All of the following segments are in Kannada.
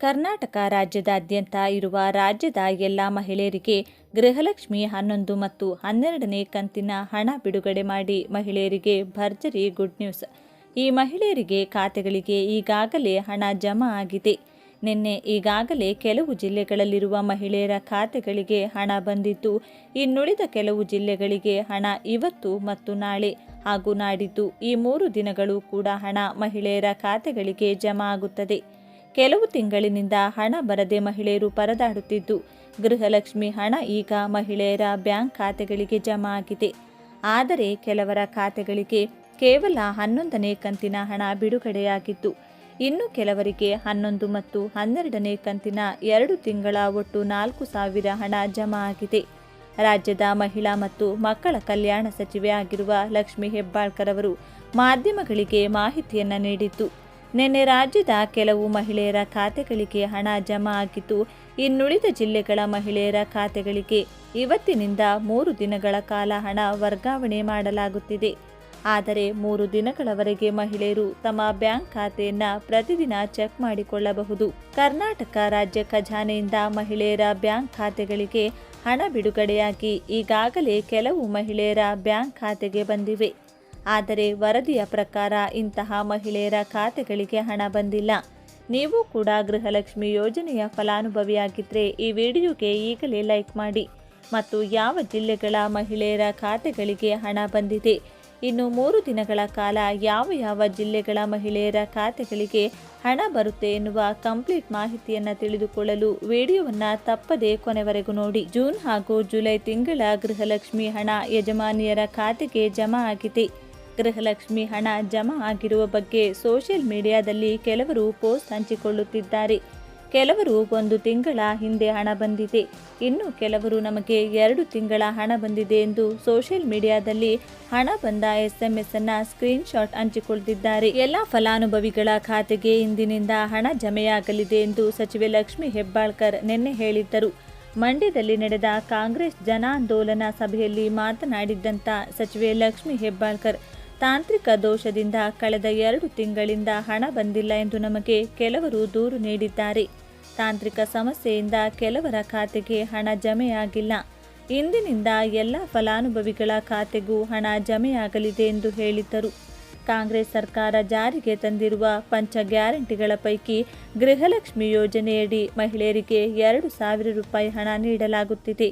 ಕರ್ನಾಟಕ ರಾಜ್ಯದಾದ್ಯಂತ ಇರುವ ರಾಜ್ಯದ ಎಲ್ಲ ಮಹಿಳೆಯರಿಗೆ ಗೃಹಲಕ್ಷ್ಮಿ ಹನ್ನೊಂದು ಮತ್ತು ಹನ್ನೆರಡನೇ ಕಂತಿನ ಹಣ ಬಿಡುಗಡೆ ಮಾಡಿ ಮಹಿಳೆಯರಿಗೆ ಭರ್ಜರಿ ಗುಡ್ ನ್ಯೂಸ್. ಈ ಮಹಿಳೆಯರಿಗೆ ಖಾತೆಗಳಿಗೆ ಈಗಾಗಲೇ ಹಣ ಜಮಾ ಆಗಿದೆ. ನಿನ್ನೆ ಈಗಾಗಲೇ ಕೆಲವು ಜಿಲ್ಲೆಗಳಲ್ಲಿರುವ ಮಹಿಳೆಯರ ಖಾತೆಗಳಿಗೆ ಹಣ ಬಂದಿದ್ದು, ಇನ್ನುಳಿದ ಕೆಲವು ಜಿಲ್ಲೆಗಳಿಗೆ ಹಣ ಇವತ್ತು ಮತ್ತು ನಾಳೆ ಹಾಗೂ ನಾಡಿದ್ದು ಈ ಮೂರು ದಿನಗಳು ಕೂಡ ಹಣ ಮಹಿಳೆಯರ ಖಾತೆಗಳಿಗೆ ಜಮಾ ಆಗುತ್ತದೆ. ಕೆಲವು ತಿಂಗಳಿನಿಂದ ಹಣ ಬರದೆ ಮಹಿಳೆಯರು ಪರದಾಡುತ್ತಿದ್ದು, ಗೃಹಲಕ್ಷ್ಮಿ ಹಣ ಈಗ ಮಹಿಳೆಯರ ಬ್ಯಾಂಕ್ ಖಾತೆಗಳಿಗೆ ಜಮಾ ಆಗಿದೆ. ಆದರೆ ಕೆಲವರ ಖಾತೆಗಳಿಗೆ ಕೇವಲ ಹನ್ನೊಂದನೇ ಕಂತಿನ ಹಣ ಬಿಡುಗಡೆಯಾಗಿತ್ತು ಇನ್ನು ಕೆಲವರಿಗೆ ಹನ್ನೊಂದು ಮತ್ತು ಹನ್ನೆರಡನೇ ಕಂತಿನ ಎರಡು ತಿಂಗಳ ಒಟ್ಟು ನಾಲ್ಕು ಸಾವಿರ ಹಣ ಜಮಾ ಆಗಿದೆ. ರಾಜ್ಯದ ಮಹಿಳಾ ಮತ್ತು ಮಕ್ಕಳ ಕಲ್ಯಾಣ ಸಚಿವೆ ಆಗಿರುವ ಲಕ್ಷ್ಮಿ ಹೆಬ್ಬಾಳ್ಕರ್ ಅವರು ಮಾಧ್ಯಮಗಳಿಗೆ ಮಾಹಿತಿಯನ್ನು ನೀಡಿದ್ದು ನಿನ್ನೆ ರಾಜ್ಯದ ಕೆಲವು ಮಹಿಳೆಯರ ಖಾತೆಗಳಿಗೆ ಹಣ ಜಮಾ ಆಗಿದ್ದು, ಇನ್ನುಳಿದ ಜಿಲ್ಲೆಗಳ ಮಹಿಳೆಯರ ಖಾತೆಗಳಿಗೆ ಇವತ್ತಿನಿಂದ ಮೂರು ದಿನಗಳ ಕಾಲ ಹಣ ವರ್ಗಾವಣೆ ಮಾಡಲಾಗುತ್ತಿದೆ. ಆದರೆ ಮೂರು ದಿನಗಳವರೆಗೆ ಮಹಿಳೆಯರು ತಮ್ಮ ಬ್ಯಾಂಕ್ ಖಾತೆಯನ್ನು ಪ್ರತಿದಿನ ಚೆಕ್ ಮಾಡಿಕೊಳ್ಳಬಹುದು. ಕರ್ನಾಟಕ ರಾಜ್ಯ ಖಜಾನೆಯಿಂದ ಮಹಿಳೆಯರ ಬ್ಯಾಂಕ್ ಖಾತೆಗಳಿಗೆ ಹಣ ಬಿಡುಗಡೆಯಾಗಿ ಈಗಾಗಲೇ ಕೆಲವು ಮಹಿಳೆಯರ ಬ್ಯಾಂಕ್ ಖಾತೆಗೆ ಬಂದಿವೆ. ಆದರೆ ವರದಿಯ ಪ್ರಕಾರ ಇಂತಹ ಮಹಿಳೆಯರ ಖಾತೆಗಳಿಗೆ ಹಣ ಬಂದಿಲ್ಲ. ನೀವು ಕೂಡ ಗೃಹಲಕ್ಷ್ಮಿ ಯೋಜನೆಯ ಫಲಾನುಭವಿಯಾಗಿದ್ದರೆ ಈ ವಿಡಿಯೋಗೆ ಈಗಲೇ ಲೈಕ್ ಮಾಡಿ ಮತ್ತು ಯಾವ ಜಿಲ್ಲೆಗಳ ಮಹಿಳೆಯರ ಖಾತೆಗಳಿಗೆ ಹಣ ಬಂದಿದೆ? ಇನ್ನು ಮೂರು ದಿನಗಳ ಕಾಲ ಯಾವ ಯಾವ ಜಿಲ್ಲೆಗಳ ಮಹಿಳೆಯರ ಖಾತೆಗಳಿಗೆ ಹಣ ಬರುತ್ತೆ ಎನ್ನುವ ಕಂಪ್ಲೀಟ್ ಮಾಹಿತಿಯನ್ನು ತಿಳಿದುಕೊಳ್ಳಲು ವಿಡಿಯೋವನ್ನು ತಪ್ಪದೇ ಕೊನೆವರೆಗೂ ನೋಡಿ. ಜೂನ್ ಹಾಗೂ ಜುಲೈ ತಿಂಗಳ ಗೃಹಲಕ್ಷ್ಮಿ ಹಣ ಯಜಮಾನಿಯರ ಖಾತೆಗೆ ಜಮಾ ಆಗಿದೆ. ಗೃಹಲಕ್ಷ್ಮಿ ಹಣ ಜಮಾ ಆಗಿರುವ ಬಗ್ಗೆ ಸೋಷಿಯಲ್ ಮೀಡಿಯಾದಲ್ಲಿ ಕೆಲವರು ಪೋಸ್ಟ್ ಹಂಚಿಕೊಳ್ಳುತ್ತಿದ್ದಾರೆ. ಕೆಲವರು ಒಂದು ತಿಂಗಳ ಹಿಂದೆ ಹಣ ಬಂದಿದೆ. ಇನ್ನು ಕೆಲವರು ನಮಗೆ ಎರಡು ತಿಂಗಳ ಹಣ ಬಂದಿದೆ ಎಂದು ಸೋಷಿಯಲ್ ಮೀಡಿಯಾದಲ್ಲಿ ಹಣ ಬಂದ ಎಸ್ಎಂಎಸ್ ಅನ್ನ ಸ್ಕ್ರೀನ್ ಶಾಟ್ ಹಂಚಿಕೊಳ್ಳುತ್ತಿದ್ದಾರೆ ಎಲ್ಲ ಫಲಾನುಭವಿಗಳ ಖಾತೆಗೆ ಇಂದಿನಿಂದ ಹಣ ಜಮೆಯಾಗಲಿದೆ ಎಂದು ಸಚಿವೆ ಲಕ್ಷ್ಮಿ ಹೆಬ್ಬಾಳ್ಕರ್ ನಿನ್ನೆ ಹೇಳಿದ್ದರು. ಮಂಡ್ಯದಲ್ಲಿ ನಡೆದ ಕಾಂಗ್ರೆಸ್ ಜನಾಂದೋಲನ ಸಭೆಯಲ್ಲಿ ಮಾತನಾಡಿದ್ದಂತ ಸಚಿವೆ ಲಕ್ಷ್ಮಿ ಹೆಬ್ಬಾಳ್ಕರ್ ತಾಂತ್ರಿಕ ದೋಷದಿಂದ ಕಳೆದ ಎರಡು ತಿಂಗಳಿಂದ ಹಣ ಬಂದಿಲ್ಲ ಎಂದು ನಮಗೆ ಕೆಲವರು ದೂರು ನೀಡಿದ್ದಾರೆ. ತಾಂತ್ರಿಕ ಸಮಸ್ಯೆಯಿಂದ ಕೆಲವರ ಖಾತೆಗೆ ಹಣ ಜಮೆಯಾಗಿಲ್ಲ. ಇಂದಿನಿಂದ ಎಲ್ಲ ಫಲಾನುಭವಿಗಳ ಖಾತೆಗೂ ಹಣ ಜಮೆಯಾಗಲಿದೆ ಎಂದು ಹೇಳಿದ್ದರು. ಕಾಂಗ್ರೆಸ್ ಸರ್ಕಾರ ಜಾರಿಗೆ ತಂದಿರುವ ಪಂಚ ಗ್ಯಾರಂಟಿಗಳ ಪೈಕಿ ಗೃಹಲಕ್ಷ್ಮಿ ಯೋಜನೆಯಡಿ ಮಹಿಳೆಯರಿಗೆ ಎರಡು ಸಾವಿರ ರೂಪಾಯಿ ಹಣ ನೀಡಲಾಗುತ್ತಿದೆ.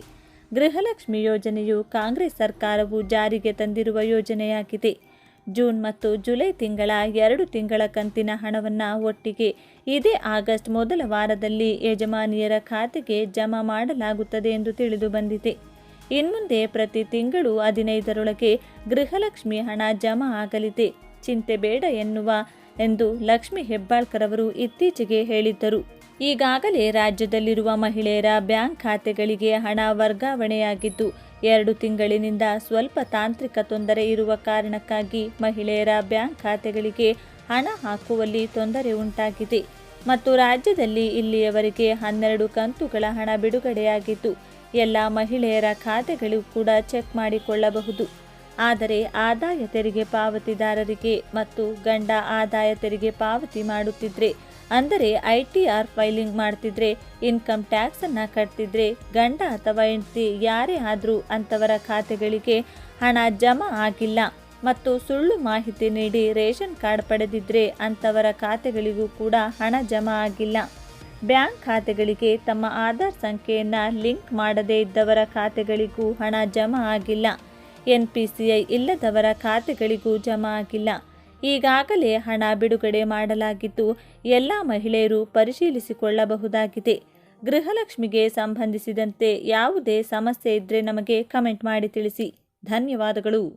ಗೃಹಲಕ್ಷ್ಮಿ ಯೋಜನೆಯು ಕಾಂಗ್ರೆಸ್ ಸರ್ಕಾರವು ಜಾರಿಗೆ ತಂದಿರುವ ಯೋಜನೆಯಾಗಿದೆ. ಜೂನ್ ಮತ್ತು ಜುಲೈ ತಿಂಗಳ ಎರಡು ತಿಂಗಳ ಕಂತಿನ ಹಣವನ್ನು ಒಟ್ಟಿಗೆ ಇದೇ ಆಗಸ್ಟ್ ಮೊದಲ ವಾರದಲ್ಲಿ ಯಜಮಾನಿಯರ ಖಾತೆಗೆ ಜಮಾ ಮಾಡಲಾಗುತ್ತದೆ ಎಂದು ತಿಳಿದು ಬಂದಿದೆ. ಇನ್ಮುಂದೆ ಪ್ರತಿ ತಿಂಗಳು ಹದಿನೈದರೊಳಗೆ ಗೃಹಲಕ್ಷ್ಮಿ ಹಣ ಜಮಾ ಆಗಲಿದೆ. ಚಿಂತೆ ಬೇಡ ಎನ್ನುವ ಎಂದು ಲಕ್ಷ್ಮಿ ಹೆಬ್ಬಾಳ್ಕರ್ ಅವರು ಇತ್ತೀಚೆಗೆ ಹೇಳಿದ್ದರು. ಈಗಾಗಲೇ ರಾಜ್ಯದಲ್ಲಿರುವ ಮಹಿಳೆಯರ ಬ್ಯಾಂಕ್ ಖಾತೆಗಳಿಗೆ ಹಣ ವರ್ಗಾವಣೆಯಾಗಿದ್ದು, ಎರಡು ತಿಂಗಳಿನಿಂದ ಸ್ವಲ್ಪ ತಾಂತ್ರಿಕ ತೊಂದರೆ ಇರುವ ಕಾರಣಕ್ಕಾಗಿ ಮಹಿಳೆಯರ ಬ್ಯಾಂಕ್ ಖಾತೆಗಳಿಗೆ ಹಣ ಹಾಕುವಲ್ಲಿ ತೊಂದರೆ ಉಂಟಾಗಿದೆ. ಮತ್ತು ರಾಜ್ಯದಲ್ಲಿ ಇಲ್ಲಿಯವರೆಗೆ ಹನ್ನೆರಡು ಕಂತುಗಳ ಹಣ ಬಿಡುಗಡೆಯಾಗಿದ್ದು, ಎಲ್ಲ ಮಹಿಳೆಯರ ಖಾತೆಗಳು ಕೂಡ ಚೆಕ್ ಮಾಡಿಕೊಳ್ಳಬಹುದು. ಆದರೆ ಆದಾಯ ತೆರಿಗೆ ಪಾವತಿದಾರರಿಗೆ ಮತ್ತು ಗಂಡ ಆದಾಯ ತೆರಿಗೆ ಪಾವತಿ ಮಾಡುತ್ತಿದ್ರೆ ಅಂದರೆ ಐ ಟಿ ಆರ್ ಫೈಲಿಂಗ್ ಮಾಡ್ತಿದ್ರೆ, ಇನ್ಕಮ್ ಟ್ಯಾಕ್ಸ್ ಅನ್ನ ಕಟ್ತಿದ್ರೆ ಗಂಡ ಅಥವಾ ಹೆಂಡತಿ ಯಾರೇ ಆದರೂ ಅಂಥವರ ಖಾತೆಗಳಿಗೆ ಹಣ ಜಮಾ ಆಗಿಲ್ಲ. ಮತ್ತು ಸುಳ್ಳು ಮಾಹಿತಿ ನೀಡಿ ರೇಷನ್ ಕಾರ್ಡ್ ಪಡೆದಿದ್ರೆ ಅಂಥವರ ಖಾತೆಗಳಿಗೂ ಕೂಡ ಹಣ ಜಮಾ ಆಗಿಲ್ಲ. ಬ್ಯಾಂಕ್ ಖಾತೆಗಳಿಗೆ ತಮ್ಮ ಆಧಾರ್ ಸಂಖ್ಯೆಯನ್ನು ಲಿಂಕ್ ಮಾಡದೇ ಇದ್ದವರ ಖಾತೆಗಳಿಗೂ ಹಣ ಜಮಾ ಆಗಿಲ್ಲ. ಎನ್ ಪಿ ಸಿ ಐ ಇಲ್ಲದವರ ಖಾತೆಗಳಿಗೂ ಜಮಾ ಆಗಿಲ್ಲ. ಈಗಾಗಲೇ ಹಣ ಬಿಡುಗಡೆ ಮಾಡಲಾಗಿದ್ದು ಎಲ್ಲ ಮಹಿಳೆಯರು ಪರಿಶೀಲಿಸಿಕೊಳ್ಳಬಹುದಾಗಿದೆ. ಗೃಹಲಕ್ಷ್ಮಿಗೆ ಸಂಬಂಧಿಸಿದಂತೆ ಯಾವುದೇ ಸಮಸ್ಯೆ ಇದ್ದರೆ ನಮಗೆ ಕಮೆಂಟ್ ಮಾಡಿ ತಿಳಿಸಿ. ಧನ್ಯವಾದಗಳು.